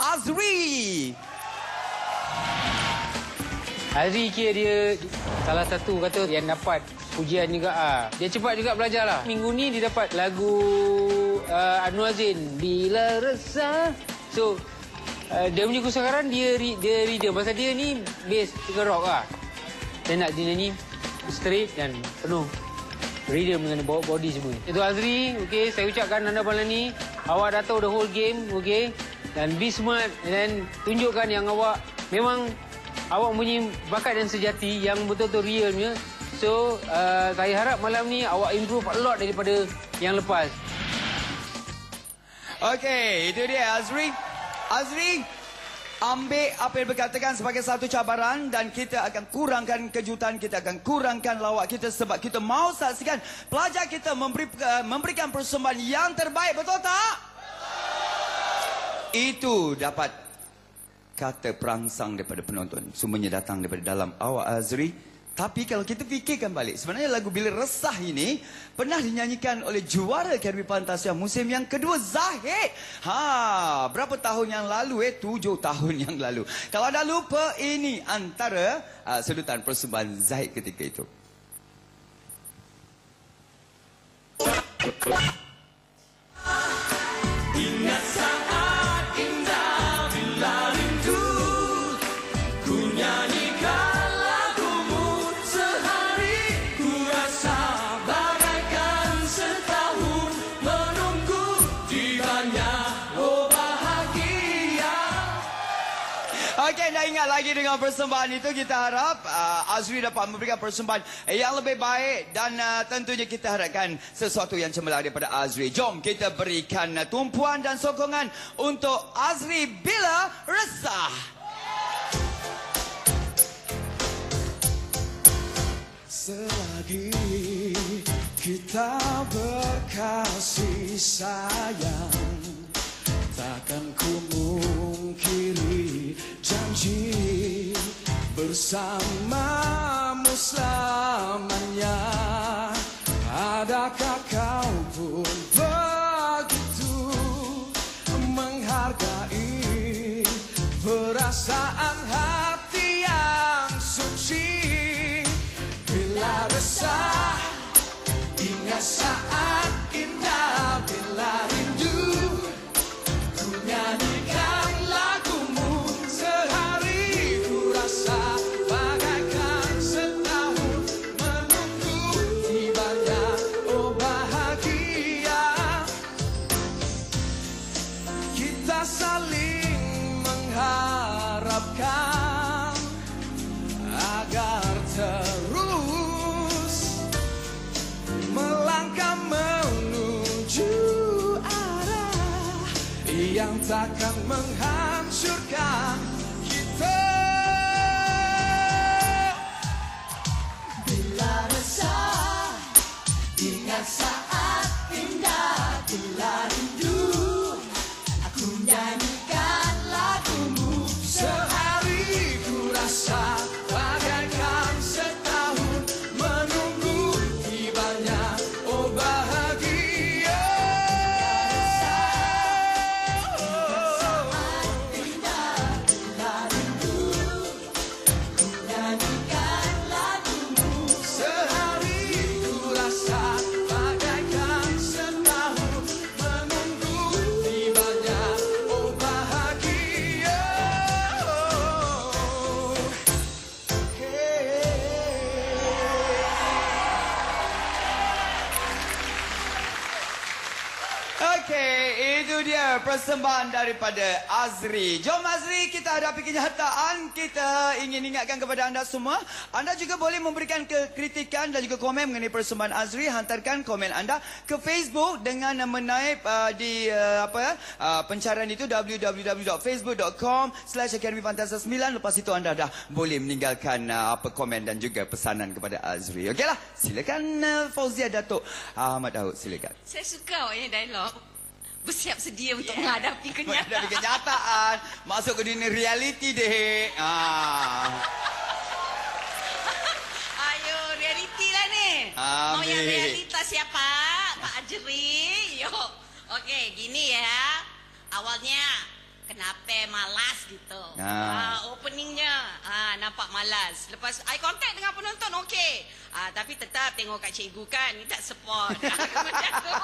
Azri. Azri kira dia salah satu kata yang dapat pujian juga ah. Dia cepat juga belajar lah. Minggu ni dia dapat lagu uh, Anu Azin Bila Resah. So uh, dia punya kesukaran dia dia reader pasal dia ni bass ke rock ah. Dia nak dia ni straight dan penuh rhythm dengan bawa body semua. Itu Azri, okey, saya ucapkan anda malam ni awak dah tahu the whole game, okey. Dan be smart dan tunjukkan yang awak memang awak punya bakat yang sejati yang betul-betul realnya. So, uh, saya harap malam ni awak improve a lot daripada yang lepas. Okey, itu dia Azri. Azri, ambil apa yang berkatakan sebagai satu cabaran dan kita akan kurangkan kejutan, kita akan kurangkan lawak kita sebab kita mahu saksikan pelajar kita memberi, uh, memberikan persembahan yang terbaik, betul tak? Itu dapat kata perangsang daripada penonton. Semuanya datang daripada dalam awak Azri. Tapi kalau kita fikirkan balik, sebenarnya lagu Bila Resah ini pernah dinyanyikan oleh juara Karbi Pantasia musim yang kedua, Zahid. Ha, berapa tahun yang lalu eh? Tujuh tahun yang lalu. Kalau anda lupa, ini antara uh, sedutan persembahan Zahid ketika itu. Okey, anda ingat lagi dengan persembahan itu kita harap uh, Azri dapat memberikan persembahan yang lebih baik dan uh, tentunya kita harapkan sesuatu yang cemerlang daripada Azri. Jom kita berikan uh, tumpuan dan sokongan untuk Azri bila resah. Selagi kita berkasih sayang Takkan ku mungkiri Bersamamu selamanya. Adakah kau pun begitu Menghargai perasaan takkan menghancurkan kita. Bila resah, ingat saat indah dia persembahan daripada Azri. Jom Azri, kita hadapi kenyataan. Kita ingin ingatkan kepada anda semua. Anda juga boleh memberikan kritikan dan juga komen mengenai persembahan Azri. Hantarkan komen anda ke Facebook dengan menaip uh, di uh, apa uh, pencarian itu www.facebook.com slash Academy Fantasa 9. Lepas itu anda dah boleh meninggalkan uh, apa komen dan juga pesanan kepada Azri. Okeylah, silakan uh, Fauzia Datuk Ahmad Daud, silakan. Saya suka awaknya dialog. Bersiap sedia untuk menghadapi kenyataan. Menghadapi kenyataan. Masuk ke dunia realiti deh. Ah. Ayo, realiti lah ni. Mau yang realita siapa? Pak Ajri. Yuk. Okey, gini ya. Awalnya kenapa malas gitu. Ha. Ah, openingnya ah, nampak malas. Lepas eye contact dengan penonton okey. Ah, tapi tetap tengok kat cikgu kan, ni tak support. Kemudian tu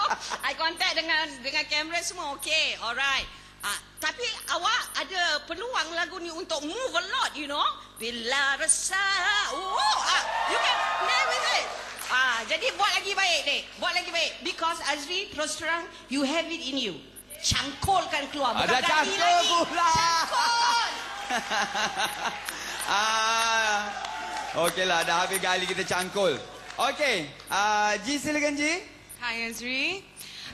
eye contact dengan dengan kamera semua okey. Alright. Ah, tapi awak ada peluang lagu ni untuk move a lot, you know. Bila resah. Oh, ah, you can play with it. Ah, jadi buat lagi baik, Dek. Buat lagi baik. Because Azri, terus terang, you have it in you. Cangkolkan keluar. Bukan Ada cangkul pula. Cangkul. ah, Okeylah, dah habis kali kita cangkul. Okey, ah, Ji silakan Ji. Hi Azri.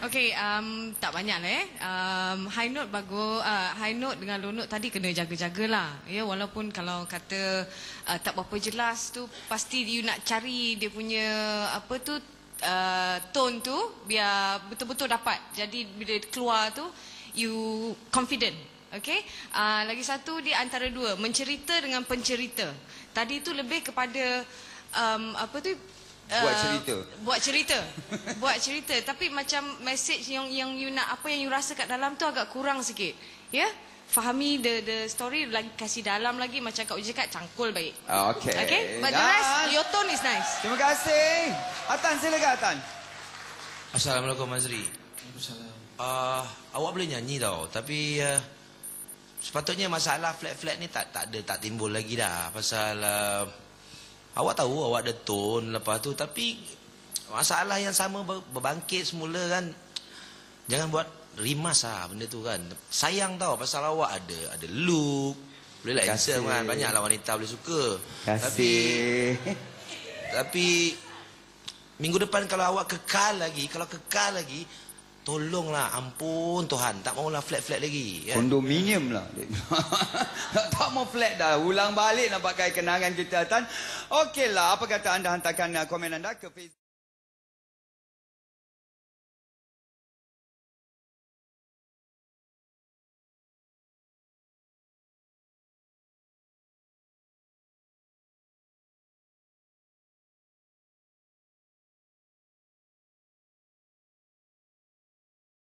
Okay, um, tak banyak lah eh. Um, high note bagus, uh, high note dengan low note tadi kena jaga-jagalah. Ya, walaupun kalau kata uh, tak berapa jelas tu, pasti you nak cari dia punya apa tu, uh, tone tu, biar betul-betul dapat. Jadi bila keluar tu, you confident. Okay, uh, lagi satu dia antara dua, mencerita dengan pencerita. Tadi tu lebih kepada um, apa tu, Buat uh, cerita. buat cerita buat cerita tapi macam message yang yang you nak apa yang you rasa kat dalam tu agak kurang sikit ya yeah? Fahami the the story lagi kasih dalam lagi macam kau cakap cangkul baik Okey. okay but the Dan- rest your tone is nice Terima kasih. Atan silakan Atan. Assalamualaikum Azri. Uh, awak boleh nyanyi tau, tapi uh, sepatutnya masalah flat-flat ni tak tak ada tak timbul lagi dah pasal uh, awak tahu awak ada tone lepas tu tapi masalah yang sama ber- berbangkit semula kan jangan buat rimas lah benda tu kan sayang tau pasal awak ada ada look boleh lah handsome kan banyaklah wanita boleh suka tapi Kasih. tapi minggu depan kalau awak kekal lagi, kalau kekal lagi, tolonglah ampun Tuhan, tak maulah flat-flat lagi. Ya? Kondominium lah. tak mau flat dah. Ulang balik nak pakai kenangan kita Atan. Okeylah, apa kata anda hantarkan uh, komen anda ke Facebook.